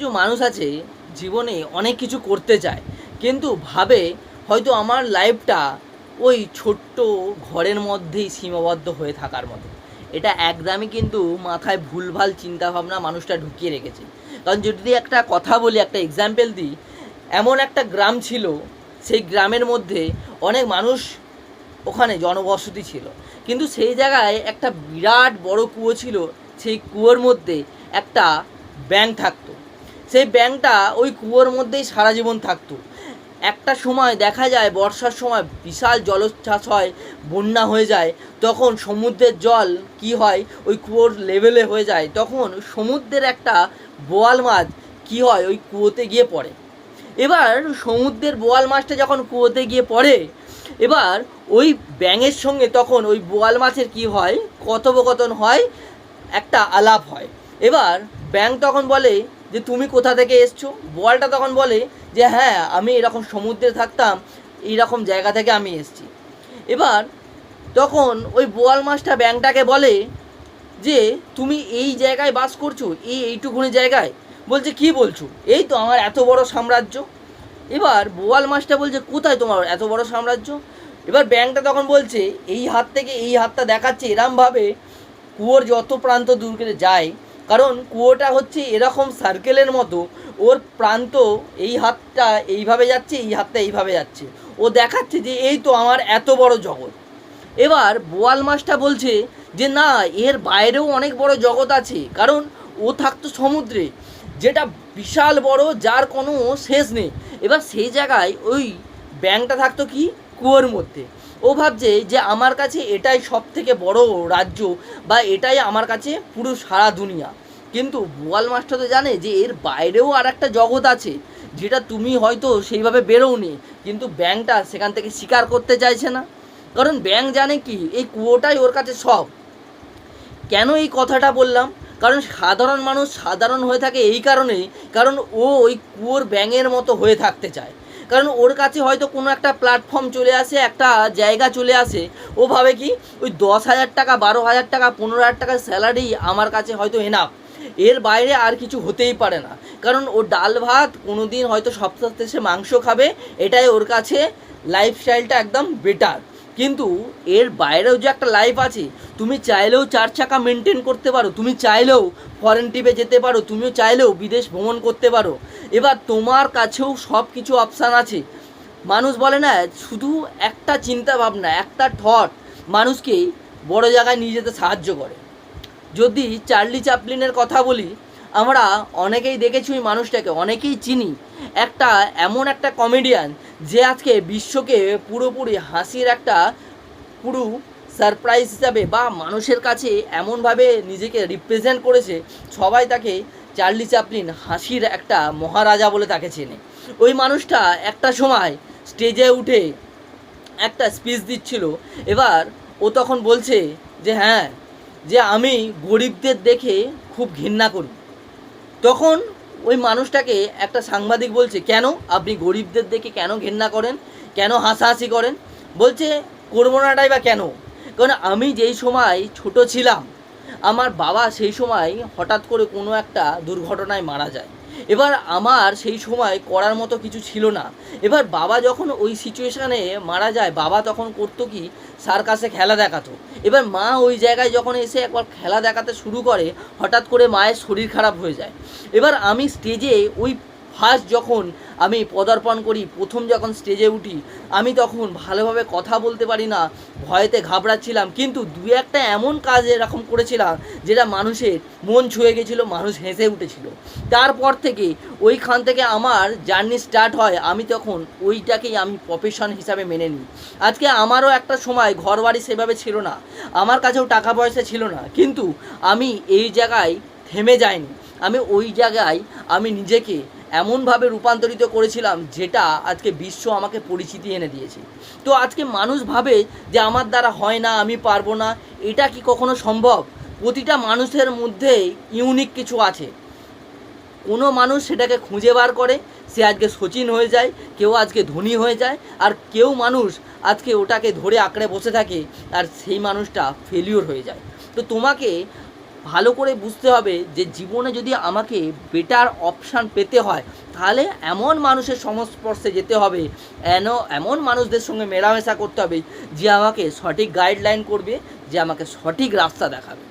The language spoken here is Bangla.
কিছু মানুষ আছে, জীবনে অনেক কিছু করতে চায়, কিন্তু ভাবে হয়তো আমার লাইফটা ওই ছোট্ট ঘরের মধ্যেই সীমাবদ্ধ হয়ে থাকার মতো। এটা একদমই কিন্তু মাথায় ভুলভাল চিন্তাভাবনা মানুষটা ঢুকিয়ে রেখেছে। কারণ যদি একটা কথা বলি, একটা এক্সাম্পল দিই, এমন একটা গ্রাম ছিল, সেই গ্রামের মধ্যে অনেক মানুষ ওখানে জনবসতি ছিল। কিন্তু সেই জায়গায় একটা বিরাট বড় কুয়ো ছিল, সেই কুয়োর মধ্যে একটা ব্যাঙ থাকতো। সেই ব্যাঙটা ওই কুয়োর মধ্যেই সারা জীবন থাকতো। একটা সময় দেখা যায় বর্ষার সময় বিশাল জলোচ্ছ্বাস হয়, বন্যা হয়ে যায়, তখন সমুদ্রের জল কি হয় ওই কুয়োর লেভেলে হয়ে যায়, তখন সমুদ্রের একটা বোয়াল মাছ কি হয় ওই কুয়োতে গিয়ে পড়ে। এবার সমুদ্রের বোয়াল মাছটা যখন কুয়োতে গিয়ে পড়ে, এবার ওই ব্যাঙের সঙ্গে তখন ওই বোয়াল মাছের কি হয়, কথোপকথন হয়, একটা আলাপ হয়। এবার ব্যাঙ তখন বলে যে তুমি কোথা থেকে এসছো? বোয়ালটা তখন বলে যে হ্যাঁ আমি এরকম সমুদ্রে থাকতাম, এইরকম জায়গা থেকে আমি এসছি। এবার তখন ওই বোয়াল মাছটা ব্যাঙটাকে বলে যে, তুমি এই জায়গায় বাস করছ? এই এইটুকুনি জায়গায়? বলছে, কি বলছো? এই তো আমার এত বড় সাম্রাজ্য। এবার বোয়াল মাছটা বলছে, কোথায় তোমার এত বড় সাম্রাজ্য? এবার ব্যাংকটা তখন বলছে, এই হাত থেকে এই হাতটা দেখাচ্ছে। এরমভাবে কুয়োর যত প্রান্ত দূর করে যায় কারণ কুয়োটা হচ্ছে এরকম সার্কেলের মতো। ওর প্রান্ত এই হাতটা এইভাবে যাচ্ছে, এই হাতটা এইভাবে যাচ্ছে। ও দেখাচ্ছে যে এই তো আমার এত বড় জগৎ। এবার বোয়াল মাছটা বলছে যে, না, এর বাইরেও অনেক বড় জগৎ আছে। কারণ ও থাকতো সমুদ্রে। যেটা বিশাল বড়, যার কোনো শেষ নেই। এবার সেই জায়গায় ওই ব্যাংকটা থাকতো কি? কুয়োর মধ্যে। ও ভাবছে যে আমার কাছে এটাই সব থেকে বড় রাজ্য বা এটাই আমার কাছে পুরো সারা দুনিয়া। কিন্তু বোয়াল মাস্টার তো জানে যে এর বাইরেও আর একটা জগৎ আছে, যেটা তুমি হয়তো সেইভাবে বেরোওনি, কিন্তু ব্যাংকটা সেখান থেকে স্বীকার করতে চাইছে না। কারণ ব্যাংক জানে কি, এই কুয়োটাই ওর কাছে সব। কেন এই কথাটা বললাম? কারণ সাধারণ মানুষ সাধারণ হয়ে থাকে এই কারণেই, কারণ ও ওই কুয়োর ব্যাঙের মতো হয়ে থাকতে চায়। কারণ ওর কাছে হয়তো কোনো একটা প্ল্যাটফর্ম চলে আসে, একটা জায়গা চলে আসে। ও ভাবে কি, ওই দশ হাজার টাকা, বারো হাজার টাকা, পনেরো হাজার টাকার স্যালারি আমার কাছে হয়তো এনাফ এর বাইরে আর কিছু হতেই পারে না। কারণ ও ডাল ভাত কোনো দিন হয়তো সপ্তাহে সে মাংস খাবে, এটাই ওর কাছে লাইফস্টাইলটা একদম বেটার কিন্তু এর বাইরেও যে একটা লাইফ আছে, তুমি চাইলেও চার চাকা মেনটেন করতে পারো, তুমি চাইলেও ফরেন ট্রিপে যেতে পারো, তুমিও চাইলেও বিদেশ ভ্রমণ করতে পারো। এবার তোমার কাছেও সব কিছু অপশান আছে। মানুষ বলে না, শুধু একটা চিন্তা ভাবনা, একটা থট মানুষকে বড় জায়গায় নিয়ে যেতে সাহায্য করে। যদি চার্লি চ্যাপলিনের কথা বলি আমরা অনেকেই দেখেছি ওই মানুষটাকে, অনেকেই চিনি। একটা এমন একটা কমেডিয়ান যে আজকে বিশ্বকে পুরোপুরি হাসির একটা পুরো সারপ্রাইজ হিসাবে বা মানুষের কাছে এমনভাবে নিজেকে রিপ্রেজেন্ট করেছে, সবাই তাকে চার্লি চ্যাপলিন হাসির একটা মহারাজা বলে তাকে চেনে। ওই মানুষটা একটা সময় স্টেজে উঠে একটা স্পিচ দিচ্ছিল। এবার ও তখন বলছে যে হ্যাঁ যে আমি গরিবদের দেখে খুব ঘৃণা করি। তখন ওই মানুষটাকে একটা সাংবাদিক বলছে, কেন? আপনি গরিবদের দেখে কেন ঘেন্না করেন? কেন হাসাহাসি করেন? বলছে করব নাটাই বা কেন? কারণ আমি যেই সময় ছোট ছিলাম আমার বাবা সেই সময় হঠাৎ করে কোনো একটা দুর্ঘটনায় মারা যায়। এবার আমার সেই সময় করার মতো কিছু ছিল না। এবার বাবা যখন ওই সিচুয়েশানে মারা যায়, বাবা তখন করতো কি? সার্কাসে খেলা দেখাতো। এবার মা ওই জায়গায় যখন এসে একবার খেলা দেখাতে শুরু করে, হঠাৎ করে মায়ের শরীর খারাপ হয়ে যায়। এবার আমি স্টেজে ওই ফার্স্ট যখন আমি পদার্পণ করি, প্রথম যখন স্টেজে উঠি, আমি তখন ভালোভাবে কথা বলতে পারি না, ভয়েতে ঘাবড়াচ্ছিলাম। কিন্তু দু একটা এমন কাজ এরকম করেছিলাম, যেটা মানুষের মন ছুঁয়ে গেছিল, মানুষ হেসে উঠেছিল। তারপর থেকে ওইখান থেকে আমার জার্নি স্টার্ট হয়, আমি তখন ওইটাকেই আমি প্রফেশন হিসাবে মেনে নিই। আজকে আমারও একটা সময় ঘর বাড়ি সেভাবে ছিল না, আমার কাছেও টাকা পয়সা ছিল না, কিন্তু আমি এই জায়গায় থেমে যাইনি। আমি ওই জায়গায় আমি নিজেকে এমনভাবে রূপান্তরিত করেছিলাম যেটা আজকে বিশ্ব আমাকে পরিচিতি এনে দিয়েছে। তো আজকে মানুষ ভাবে যে আমার দ্বারা হয় না, আমি পারব না, এটা কি কখনো সম্ভব? প্রতিটা মানুষের মধ্যে ইউনিক কিছু আছে। কোনো মানুষ সেটাকে খুঁজে বার করে, সে আজকে সচিন হয়ে যায়, কেউ আজকে ধনী হয়ে যায়, আর কেউ মানুষ আজকে ওটাকে ধরে আঁকড়ে বসে থাকে, আর সেই মানুষটা ফেলিওর হয়ে যায়। তো তোমাকে ভালো করে বুঝতে হবে যে জীবনে যদি আমাকে বেটার অপশান পেতে হয়, তাহলে এমন মানুষের সংস্পর্শে যেতে হবে, এন, এমন মানুষদের সঙ্গে মেলামেশা করতে হবে যে আমাকে সঠিক গাইডলাইন করবে, যে আমাকে সঠিক রাস্তা দেখাবে।